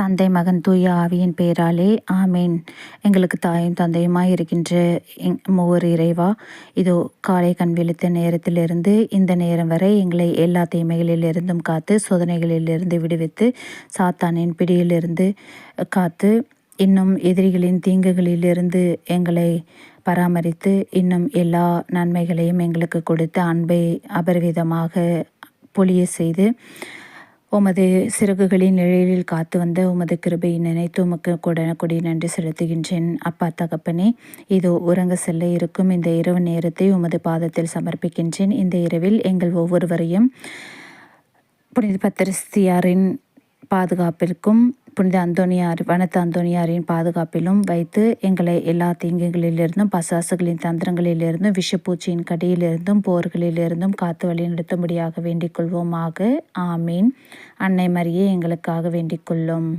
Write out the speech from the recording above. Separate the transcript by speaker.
Speaker 1: தந்தை மகன் தூய ஆவியின் பெயராலே ஆமேன். எங்களுக்கு தாயும் தந்தையுமாய் இருக்கின்ற எங் மூவர் இறைவா இதோ காலை கண் விழித்த நேரத்திலிருந்து இந்த நேரம் வரை எங்களை எல்லா தீமைகளிலிருந்தும் காத்து சோதனைகளிலிருந்து விடுவித்து சாத்தானின் பிடியிலிருந்து காத்து இன்னும் எதிரிகளின் தீங்குகளிலிருந்து எங்களை பராமரித்து இன்னும் எல்லா நன்மைகளையும் எங்களுக்கு கொடுத்து அன்பை அபரிவிதமாக பொழிய செய்து உமது சிறகுகளின் நிழலில் காத்து வந்த உமது கிருபையை நினைத்து உமக்கு கொடி நன்றி செலுத்துகின்றேன். அப்பா தகப்பனே இதோ உறங்க செல்ல இருக்கும் இந்த இரவு நேரத்தை உமது பாதத்தில் சமர்ப்பிக்கின்றேன். இந்த இரவில் எங்கள் ஒவ்வொருவரையும் புனித பத்திரஸ்தியாரின் பாதுகாப்பிற்கும் புனித அந்தோனியார் வனத்து அந்தோனியாரின் பாதுகாப்பிலும் வைத்து எங்களை எல்லா தீங்குகளிலிருந்தும் பசாசுகளின் தந்திரங்களிலிருந்தும் விஷப்பூச்சியின் கடியிலிருந்தும் போர்களிலிருந்தும் காத்து வழி நடத்தும்படியாக வேண்டிக் கொள்வோமாக. ஆமீன். அன்னை மரியே எங்களுக்காக வேண்டிக் கொள்ளும்.